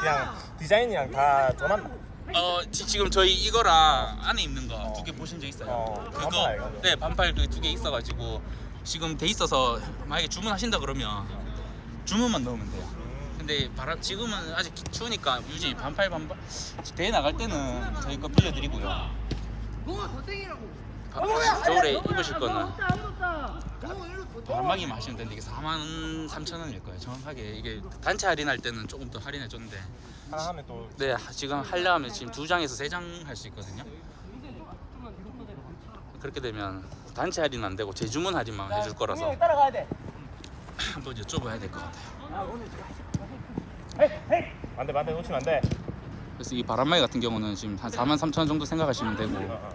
그냥 디자인이랑 다 전환 어 지, 지금 저희 이거랑 안에 입는 거 어. 두개 보신 적 있어요? 어, 그거 반팔 이거. 네 반팔 그 두 개 있어가지고 지금 돼 있어서 만약에 주문하신다 그러면 주문만 넣으면 돼요. 근데 바람 지금은 아직 추우니까 유지 반팔 반팔 대회 나갈 때는 저희 거 빌려드리고요. 바, 겨울에 입으실 거는 바람막이만 하시면 되는데 이게 4만 3천 원일 거예요. 정확하게 이게 단체 할인할 때는 조금 더 할인해 줬는데 하나 하면 또 네 지금 하려 하면 지금 두 장에서 세 장 할 수 있거든요. 그렇게 되면 단체 할인은 안 되고 재주문 할인만 해줄 거라서 따라가야 돼. 한번 여쭤봐야 될 것 같아요. 안돼 안돼 놓치면 안돼 그래서 이 바람막이 같은 경우는 지금 한 4만 3천 원 정도 생각하시면 되고 어,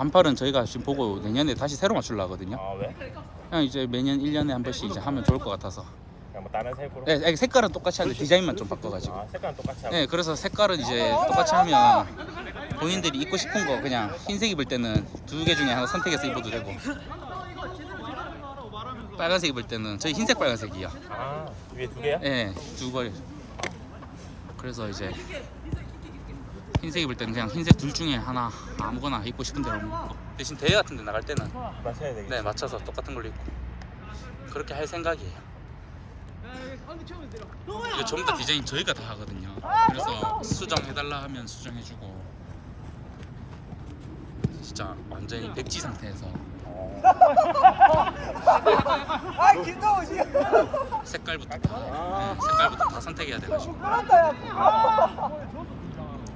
반팔은 저희가 지금 보고 내년에 다시 새로 맞추려 하거든요. 아 왜? 그냥 이제 매년 1년에 한 번씩 이제 하면 좋을 것 같아서. 그냥 뭐 다른 색으로? 네, 아니, 색깔은 똑같이 하는데 디자인만 좀 바꿔가지고. 아 색깔은 똑같이 하고 네, 그래서 색깔은 이제 똑같이 하면 본인들이 입고 싶은 거 그냥 흰색 입을 때는 두 개 중에 하나 선택해서 입어도 되고 빨간색 입을 때는 저희 흰색 빨간색이요. 아 위에 두 개야? 네, 두 벌. 그래서 이제 흰색 입을 때는 그냥 흰색 둘 중에 하나 아무거나 입고 싶은 대로 입고 대신 대회 같은 데 나갈 때는 맞춰야 되겠지 네 맞춰서 똑같은 걸로 입고 그렇게 할 생각이에요. 이거 전부 다 디자인 저희가 다 하거든요. 그래서 수정해달라 하면 수정해주고 진짜 완전히 백지 상태에서 어. 아 김동훈 씨. 색깔부터 다 네, 색깔부터 다 선택해야 돼가지고 그렇다 야.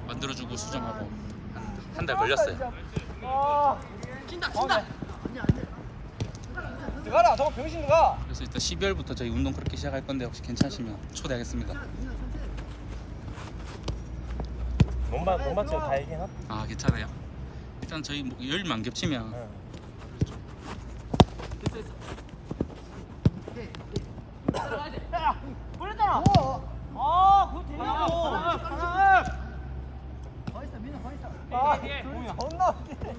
아. 만들어주고 수정하고 한 달 걸렸어요. 아. 킨다 킨다. 들어가라 저거 병신 들어가. 그래서 일단 12월부터 저희 운동 그렇게 시작할 건데 혹시 괜찮으시면 초대하겠습니다. 몸만 몸만 치고 다 얘기해놨 아 괜찮아요. 일단 저희 뭐 열만 겹치면 응. 걸렸잖아. 아 그거 되냐고. 아, 존나 웃기네.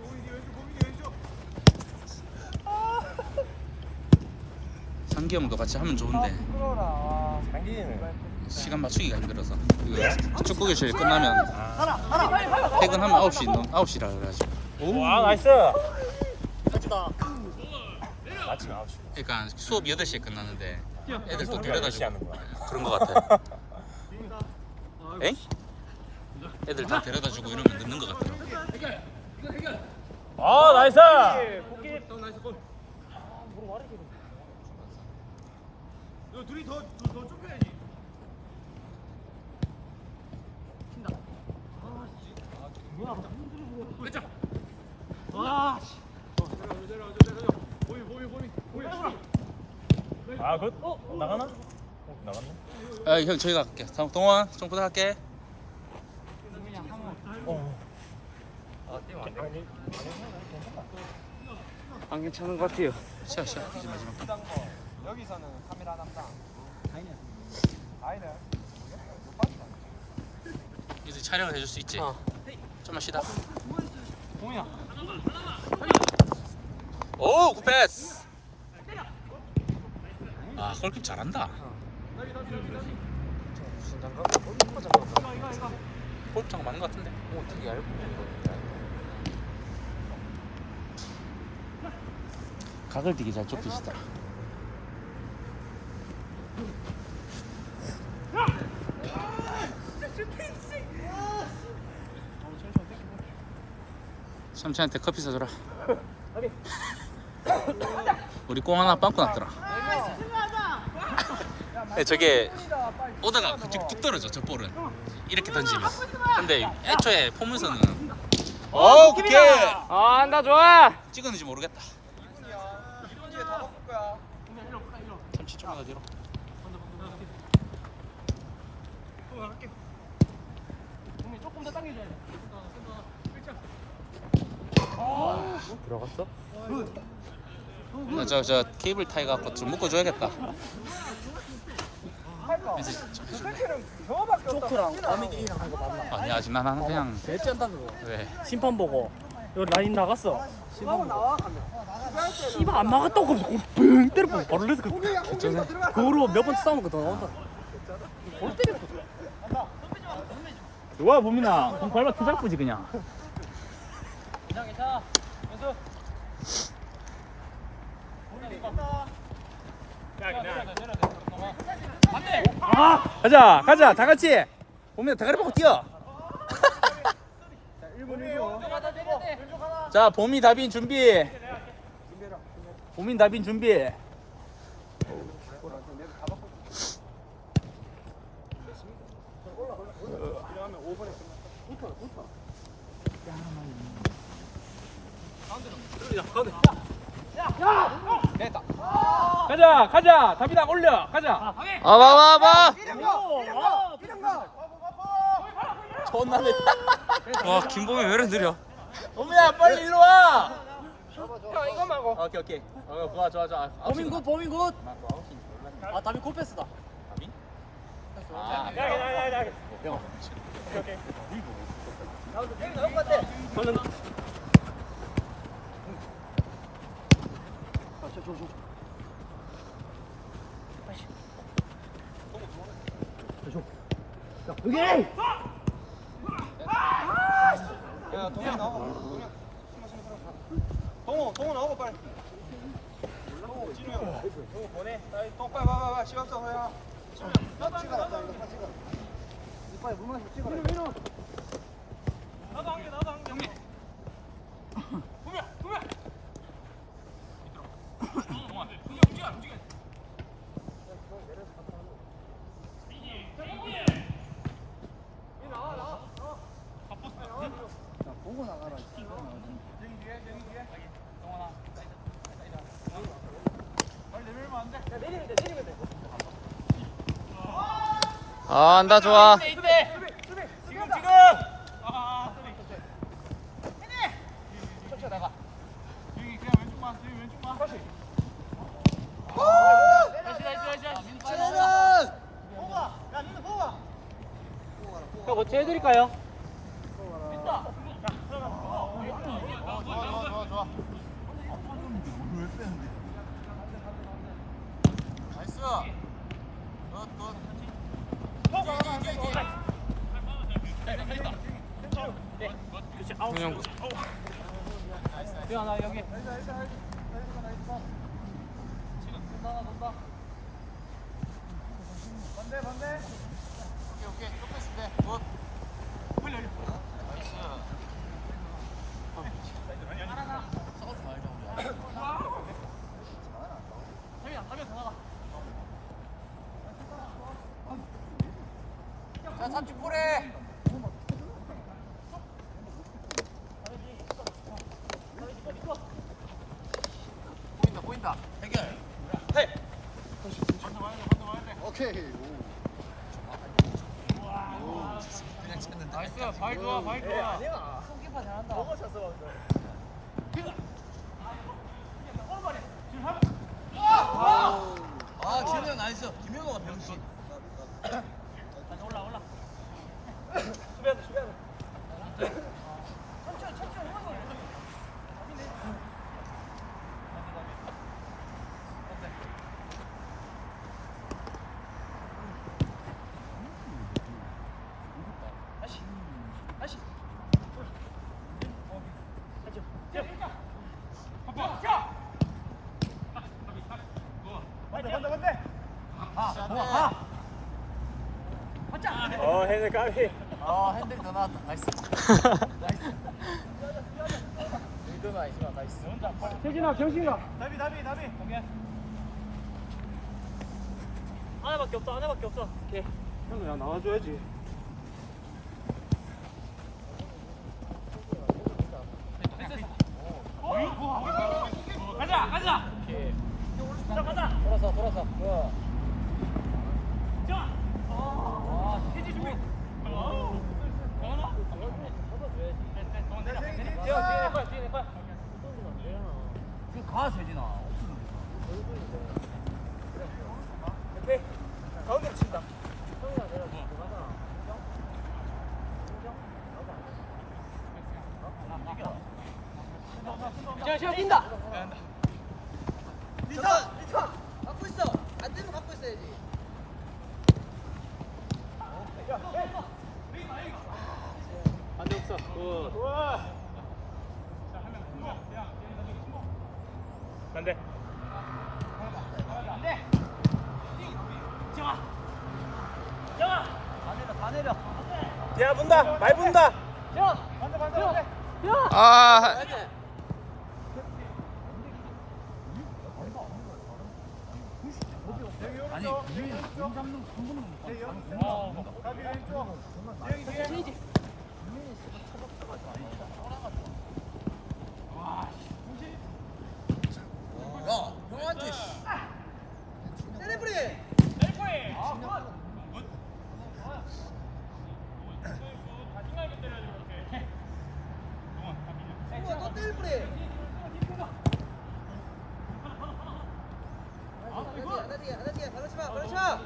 상기 형도 같이 하면 좋은데 끌어라. 장기는 시간 맞추기가 힘들어서 이거 축구 교실 끝나면. 퇴근하면 9시 넘 9시라 그래가지고 와 나이스 멋지다. 마침 9시 그러니까 수업 8시에 끝나는데 애들 또 데려다 시 주고 하는 거야 그런 거 같아요. 엥? 애들 다 데려다 주고 이러면 늦는 거 같아요. 아 나이스 와. 아굿 나가나? 어, 나갔네 아, 형 저희가 갈게. 동- 동원 좀 부탁할게. 안 괜찮은 것 같아요. 시작 시작 이제 마지막. 여기서는 카메라 담당. 아니네. 이제 촬영을 해줄 수 있지. 어. 좀만 쉬다. 동이야. 오, 굿패스. 아, 골킵 잘한다. 무슨 장갑? 어디 장갑? 골킵 장가 맞는 것 같은데. 오, 되게 얇은 각을 되게 잘 좁히시다. 삼촌한테 커피 사줘라. 우리 꽁 하나 빵꾸 났더라. 네, 저게 오다가 그쪽 뚝 떨어져 저 볼은 이렇게 던지면. 근데 애초에 포문서는 오 오케이 아, 한다 좋아. 찍었는지 모르겠다. 이제 다 먹을 거야. 조금 더 당겨줘야 돼. 들어갔어? 저저 케이블 타이 갖고 좀 저거밖에 없다. 초크랑 과메기랑 한거 맞나? 아니 아직 난 하는 그냥 대짠다 그거. 왜 심판 보고 여기 라인 나갔어. 하고 나와 가면. 씨발 안 나갔다고 하면서 그걸 때려보고 바로 레스 그 괜찮아? 그거로 몇 번 싸우면 그더 나온다. 골 때렸어. 좋아 보민아 공 밟아 투잡꾸지 그냥 괜찮아 괜찮아 연수 아 가자 가자 다 같이 보민아 대가리 받고 뛰어 자 봄이 다빈 준비. 봄인 다빈 준비. 가자 가자. 다빈아 올려. 가자. 아 봐 봐 봐 존나네 와 김범이 왜 이렇게 느려 봄이야 빨리 일로 와. 형 이것만 하고 오케이 오케이. 어 좋아 좋아 좋아. 범인 굿 범인 굿아 다비 굿 패스다. 아, 야 야 야야 야 동현 나와 동현 동호 동호 나오고 빨리 동호 진우 형 동호 보내 동 빨리 봐봐 봐 시간 없어 호야 찍어 나 찍어 이거 찍어 빨리 물 마시고 찍어라 민우 나도 한개 나도 한개 형님 보면 보면 아 안다 좋아 지금 지금 형 어떻게 해드릴까요? 그냥 나 여기 자 삼촌 볼에 보인다 보인다 해결 해 오케이 나이스 발 좋아 발 좋아 손키퍼 잘한다 너가 찼어 방금 아 진우 형 나이스 김현호가 병신 까비 아 핸들이 더 나왔다. 나이스. 나이스. 의도는 아니지만 나이스. 세진아 경신아 다비 다비 다비. 하나밖에 없어 하나밖에 없어. 오케이. 형야 나와줘야지. 돌아서 돌아서. 좋아 지금 가 세진아 리턴 리턴 갖고 있어 안 되면 갖고 있어야지 됐어. 굿. 반대. 다 내려. 야 분다. 말 분다. 아 야, 형한테. 때 려버리. 때려버리. 또 때려버리. 안아지게, 안아지게, 발라치 마, 발라치 마.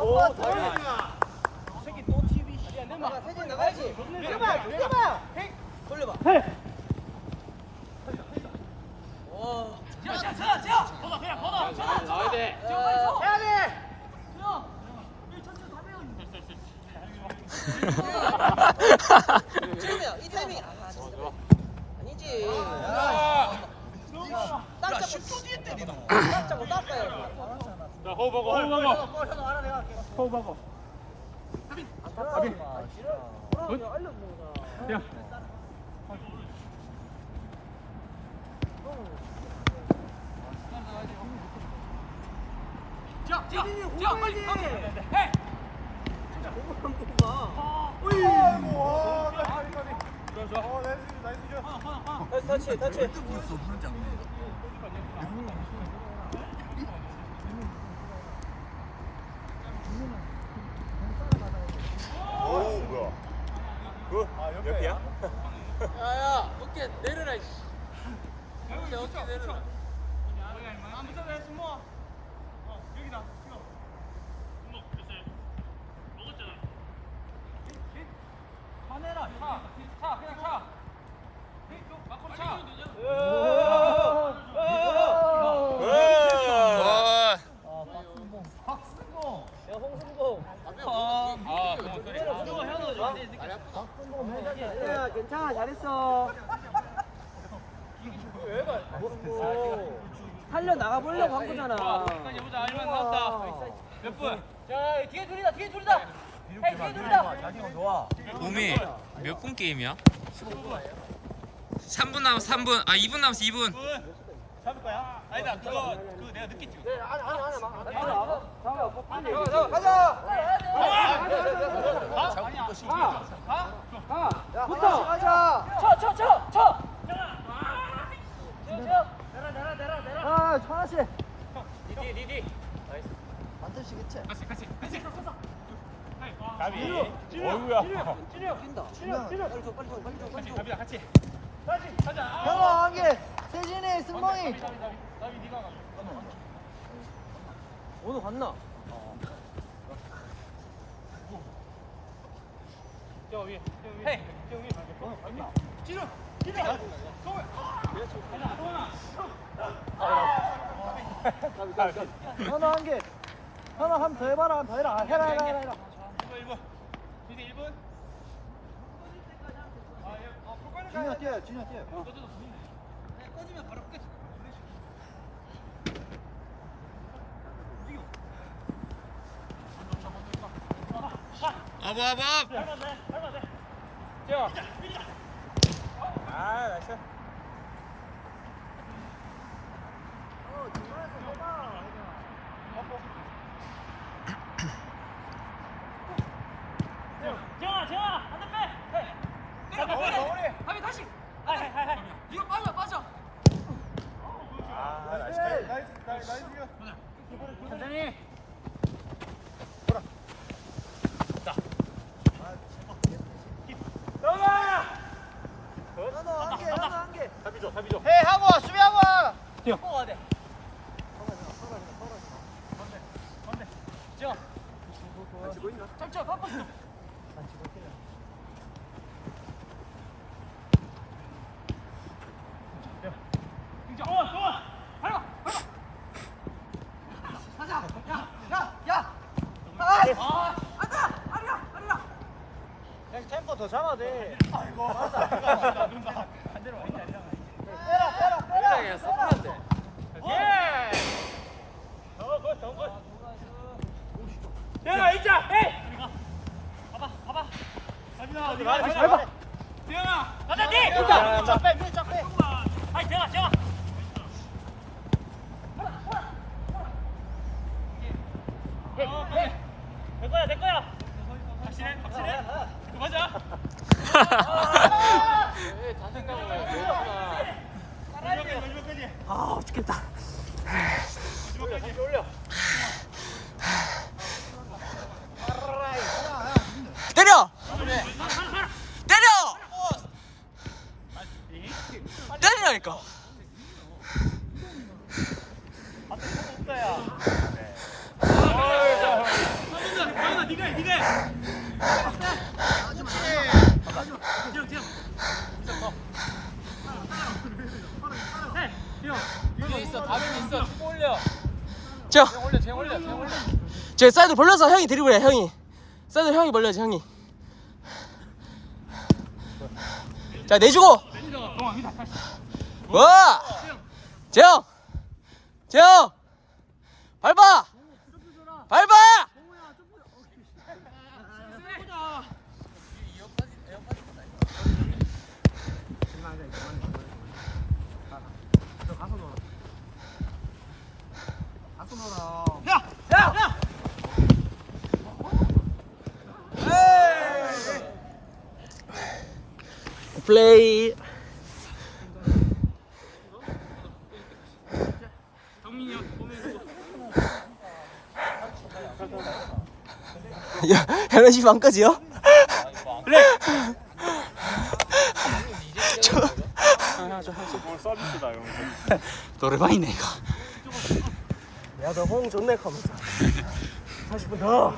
오 다행이야. 새끼 또 TV. 나가, 세진 나가야지. 뛰어봐, 뛰어봐. 돌려봐. 와. 나와야 돼. 해야 돼. 지금이야, 이 타이밍. 아. 아니지. 딱 잡고 10초 뒤에 때리다. 딱 잡고 닦아요. 자 호흡 하고 호흡 하고. 호흡 하고. 야. 터치, 터치. 오 뭐야? 그 옆이야? 야야 어깨 내려라. 씨. 어깨 어깨 내려라. 와. 야, 홍승봉. 아, 소리. 야, 괜찮아, 잘했어. 살려 나가 보려고 한 거잖아. 여기까지 해보자. 알만 나왔다. 몇 분? 자, 뒤에 둘이다, 뒤에 둘이다. 봄이 몇분 게임이야? 3분 남았어 3분 아 2분 남았어 2분 잡을 거야? 아니다 그거 그 내가 늦게 찍어. 가자, 가자. 붙어. 가자. 쳐, 쳐, 쳐, 쳐. 내라, 내라, 내라, 내라. 아, 하나씩. 디디 디디. 반드시 그치. 같이 같이 같이. 가비. 어이구야. 뛴다. 진영, 빨리 줘, 빨리 줘, 빨리 줘, 빨리 줘. 가비야 같이. 형아 한 개. 세진이, 승몽이. 오늘 갔나? 헤이. 현아 한 개. 현아 한번더 해봐라, 한번더 해라. 아, 해라, 해라, 해라. 해라. 1분 1분. 디디 1분. 진영 뛰어요, 진영 뛰어요. 아버 아버 아 나이스 재환아 한대 빼. 자 마무리 마무리. 하비 다시. 하이 하이 하이. 이거 빠져 빠져. 아 나이스. 나이스 나이스 나이스. 천천히. 현아 한 개, 현아 한 개. 답이 줘 답이 줘. 해 하고 와, 수비하고 와. 뽑아야 돼. 지어. ጨጨ 바꿨어. 진짜. 어, 좋아. 밟아, 밟아. 가자. 야, 야, 야. 아, 아, 안다. 아니야, 아니야. 템포 더 잡아야 돼. 대현아 있자 에이 많이 밟아. 대현아 가자 니! 쫙 빼, 밀쫙 빼. 아이 대현아 대현아 내 거야 내 거야. 확실해? 확실해 아 아, 어떻겠다. 때려! 때려! 때리라니까. 대현아 니가 해 니가 해 자. 제 사이드 벌려서 형이 드리블해, 형이. 사이드 형이 벌려야지, 형이. 자, 내주고. 와! 재영! 재영! 밟아! 밟아! 플레이. 야, 11시 반까지요? 그래. 저, 노래방이네 이거 야, 너 호응 좋네, 하면서. 40분 더. 야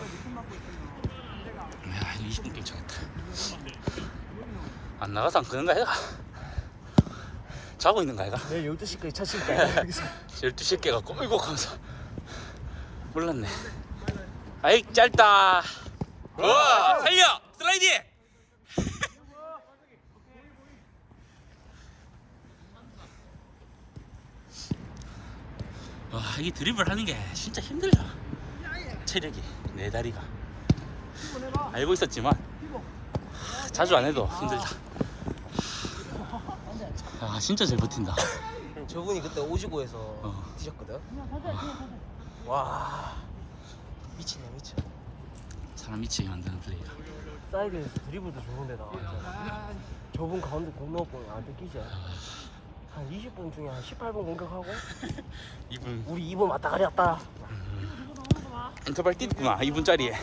이거 20분 게임 정했다 안 나가서 안 끄는 거 아이가? 자고 있는 거 아이가? 내일 12시까지 차실까? 여기서. 12시 깨가 꼬이고 가면서 몰랐네 아이 짧다 와 살려 슬라이드 와 이게 드리블 하는 게 진짜 힘들다 체력이 내 다리가 알고 있었지만 하, 자주 안 해도 힘들다 아 진짜 잘 버틴다 저분이 그때 오지고에서 어. 뛰셨거든? 와. 미치네, 미쳐. 사람 미치게 만드는 플레이야 사이드에서 드리블도 좋은데다. 저분 가운데 공 넣었고 안 뜯기지? 한 20분 중에 한 18분 공격하고 이분. 우리 2분 왔다 가리 왔다. 인터벌 뛰었구나 2분짜리에.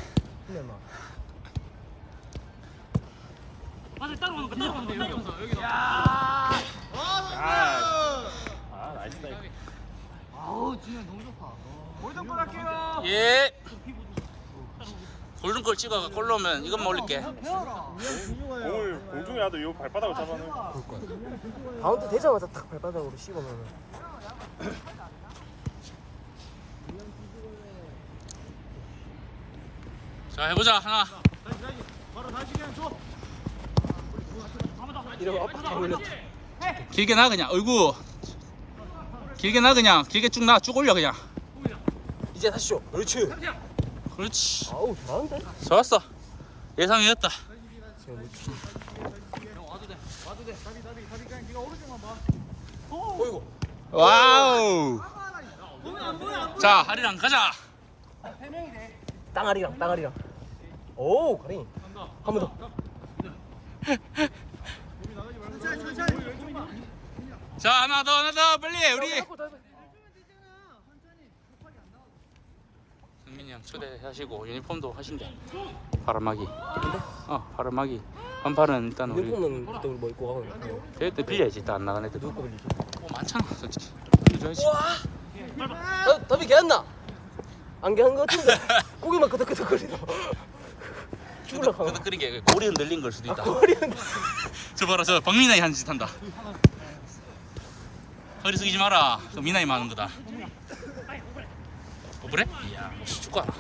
근데 막 맞아 따로 오는 거 따로 오는 거. 따로 오는 거 여기 아 나이스다 이거 골든골 할게요. 예. 골든골 찍어가 골 넣으면. 이것만 올릴게. 공을 공중이라도 이 발바닥을 잡아놓은 바운드 되자마자 탁 발바닥으로 씹으면 자 해보자 하나 올렸다. 길게 나 그냥 어이구 길게 나 그냥 길게 쭉나쭉 올려 그냥 이제 다시 줘. 그렇지. 그렇지 아우 잘하는데? 좋았어 예상이었다 어이구. 와우 자 하리랑 가자 땅아리랑 땅아리랑. 오 가리. 한 번 더. 자 하나 더 하나 더 빨리 우리 승민이 형 초대하시고 유니폼도 하신대 바람막이 어 바람막이 반팔은 일단 우리 유니폼은 그때 우리 뭐 입고 가고. 대회 때 빌려야지 일단 안 나간 애들 누구 거 빌리지? 뭐 많잖아 솔직히 빌려야지 더, 더비 개였나? 안 개 한 거 같은데 고기만 끄덕끄덕 거리다 죽으러 가고. 끄덕 끄는 게 고리 흔들린 걸 수도 있다. 머리는 저 봐라 저 박민아이 하는 짓 한다. 허리 숙이지 마라. 그 미나이 많은 거다. 어, 그래? 이야 씨, 축구 알아.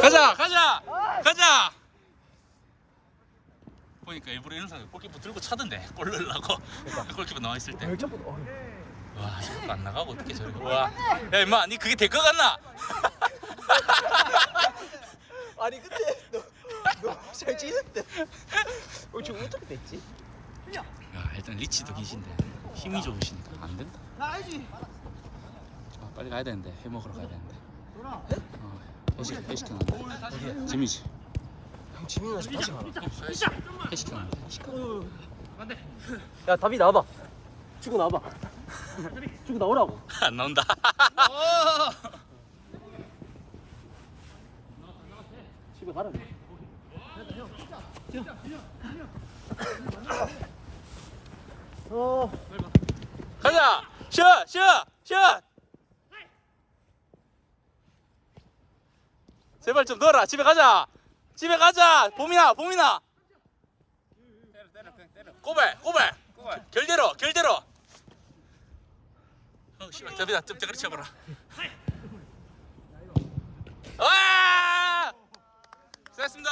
가자 가자 가자. 보니까 일부러 이런 사람 골키퍼 들고 차던데 골 넣으려고 골키퍼 나와 있을 때 열정보다 어. 와, 저것도 안 나가고 어떻게 저렇게 와. 야, 임마, 니 그게 될 것 같나? 아니 근데 너너잘 찌는데. 어 지금 어떻게 됐지? 야, 일단 리치도 기신데 힘이 좋으시니까 안 된다. 나 알지 아, 빨리 가야 되는데 해 먹으러 가야 되는데. 어, 회식 회식해놨다. 재미지. 형 지민이랑 다시 가라. 회식해놨다. 야 답이 나와봐. 주고 나와봐. 주고 나오라고. 안 나온다. 집에 가라. 어. 가자. 슛, 슛, 슛. 제발 좀 넣어라. 집에 가자. 집에 가자. 봄이나, 봄이나. 꼬배, 꼬배. 결대로, 결대로. 어, 씨발, 저기다 좀 저거리 쳐봐라. 와! 수고했습니다.